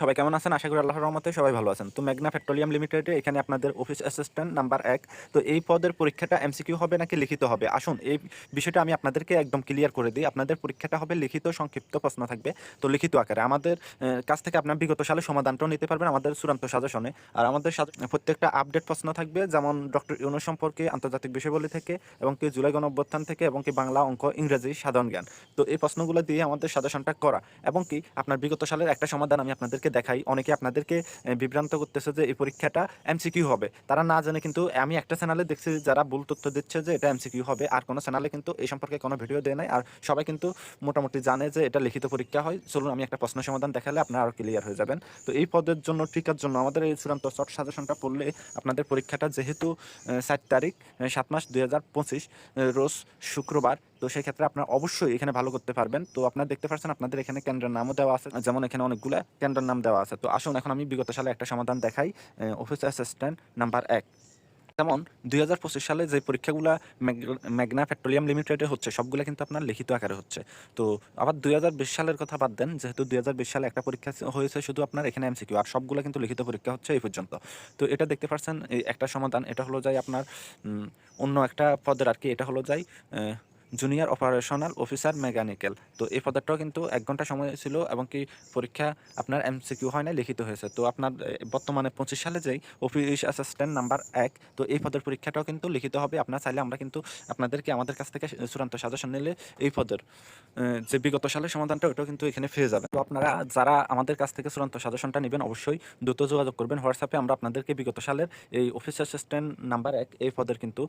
সবাই কেমন আছেন? আশা করি আল্লাহর রহমতে সবাই ভালো আছেন। তো মেঘনা পেট্রোলিয়াম লিমিটেডে এখানে আপনাদের অফিস অ্যাসিস্ট্যান্ট নাম্বার এক। তো এই পদের পরীক্ষাটা এমসিকিউ হবে নাকি লিখিত হবে? আসুন, এই বিষয়টা আমি আপনাদেরকে একদম ক্লিয়ার করে দিই। আপনাদের পরীক্ষাটা হবে লিখিত, সংক্ষিপ্ত প্রশ্ন থাকবে। তো লিখিত আকারে আমাদের কাছ থেকে আপনার বিগত সালে সমাধানটাও নিতে পারবেন আমাদের চূড়ান্ত সাজেশনে। আর আমাদের প্রত্যেকটা আপডেট প্রশ্ন থাকবে, যেমন ডক্টর ইউনো সম্পর্কে, আন্তর্জাতিক বিষয়বলী থেকে, এবং কি জুলাই গণ অভ্যুত্থান থেকে, এবং কি বাংলা অঙ্ক, ইংরেজি, সাধারণ জ্ঞান। তো এই প্রশ্নগুলো দিয়ে আমাদের সাজেশনটা করা। এবং কি আপনার বিগত সালের একটা সমাধান আমি আপনাদেরকে দেখাই। অনেকে আপনাদেরকে বিভ্রান্ত করতেছে যে এই পরীক্ষাটা এমসিকিউ হবে। তারা না জানে কিন্তু আমি একটা চ্যানেলে দেখছি যারা ভুল তথ্য দিচ্ছে যে এটা এমসিকিউ হবে। আর কোনো চ্যানেলে কিন্তু এই সম্পর্কে কোনো ভিডিও দেয় নাই। আর সবাই কিন্তু মোটামুটি জানে যে এটা লিখিত পরীক্ষা হয়। চলুন আমি একটা প্রশ্ন সমাধান দেখালে আপনারা আরও ক্লিয়ার হয়ে যাবেন। তো এই পদের জন্য টিকার জন্য আমাদের এই চূড়ান্ত শর্ট সাজেশনটা পড়লে আপনাদের পরীক্ষাটা যেহেতু সাত তারিখ সাত মাস দুই হাজার পঁচিশ রোজ শুক্রবার তো সেই ক্ষেত্রে আপনারা অবশ্যই এখানে ভালো করতে পারবেন। তো আপনারা দেখতে পাচ্ছেন আপনাদের এখানে কেন্দ্রের নামও দেওয়া আছে, যেমন এখানে অনেকগুলো কেন্দ্রের নাম দেওয়া আছে। তো আসুন এখন আমি বিগত সালে একটা সমাধান দেখাই অফিস অ্যাসিস্ট্যান্ট নাম্বার এক। যেমন দুই হাজার পঁচিশ সালে যে পরীক্ষাগুলো ম্যাগনা পেট্রোলিয়াম লিমিটেডে হচ্ছে, সবগুলো কিন্তু আপনার লিখিত আকারে হচ্ছে। তো আবার দুই হাজার বিশ সালের কথা বাদ দেন, যেহেতু দুই হাজার বিশ সালে একটা পরীক্ষা হয়েছে শুধু আপনার এখানে এমসিকিউ আর সবগুলো কিন্তু লিখিত পরীক্ষা হচ্ছে এই পর্যন্ত। তো এটা দেখতে পাচ্ছেন একটা সমাধান, এটা হলো যাই আপনার অন্য একটা পদের আর কি, এটা হলো যাই জুনিয়র অপারেশনাল অফিসার মেকানিক্যাল। তো এই পদেরটাও কিন্তু এক ঘণ্টা সময় ছিল এবং কি পরীক্ষা আপনার এমসিকিউ হয় না লিখিত হয়েছে। তো আপনার বর্তমানে পঁচিশ সালে যেই অফিস অ্যাসিস্ট্যান্ট নাম্বার এক, তো এই পদের পরীক্ষাটাও কিন্তু লিখিত হবে। আপনার চাইলে আমরা কিন্তু আপনাদেরকে আমাদের কাছ থেকে চূড়ান্ত সাজেশন নিলে এই পদের যে বিগত সালের সমাধানটা, ওটাও কিন্তু এখানে পেয়ে যাবেন। তো আপনারা যারা আমাদের কাছ থেকে চূড়ান্ত সাজেশনটা নেবেন, অবশ্যই দ্রুত যোগাযোগ করবেন হোয়াটসঅ্যাপে। আমরা আপনাদেরকে বিগত সালের এই অফিস অ্যাসিস্ট্যান্ট নাম্বার এক, এই পদের কিন্তু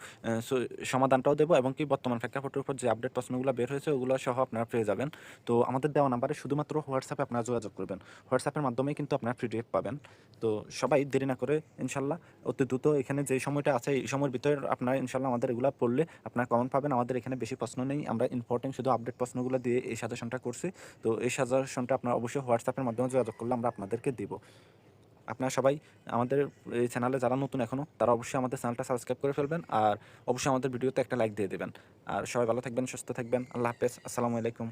সমাধানটাও দেবো এবং কি বর্তমান প্রেক্ষাপটের উপর যে আপডেট প্রশ্নগুলো বের হয়েছে, ওগুলো সহ আপনারা পেয়ে যাবেন। তো আমাদের দেওয়া নাম্বারে শুধুমাত্র হোয়াটসঅ্যাপে আপনারা যোগাযোগ করবেন। হোয়াটসঅ্যাপের মাধ্যমেই কিন্তু আপনারা পিডিএফ পাবেন। তো সবাই দেরি না করে ইনশাল্লাহ অতি দ্রুত এখানে যে সময়টা আছে, এই সময়ের ভিতরে আপনারা ইনশাল্লাহ আমাদের এগুলো পড়লে আপনারা কমন পাবেন। আমাদের এখানে বেশি প্রশ্ন নেই। আমরা ইম্পর্টেন্ট শুধু আপডেট প্রশ্নগুলো দিয়ে এই সাজেশনটা করছি। তো এই সাজেশনটা আপনারা অবশ্যই হোয়াটসঅ্যাপের মাধ্যমে যোগাযোগ করলে আমরা আপনাদেরকে দিব। আপনারা সবাই আমাদের এই চ্যানেলে যারা নতুন এখনও তারা অবশ্যই আমাদের চ্যানেলটা সাবস্ক্রাইব করে ফেলবেন আর অবশ্যই আমাদের ভিডিওতে একটা লাইক দিয়ে দেবেন। আর সবাই ভালো থাকবেন, সুস্থ থাকবেন। আল্লাহ হাফেজ। আসসালামু আলাইকুম।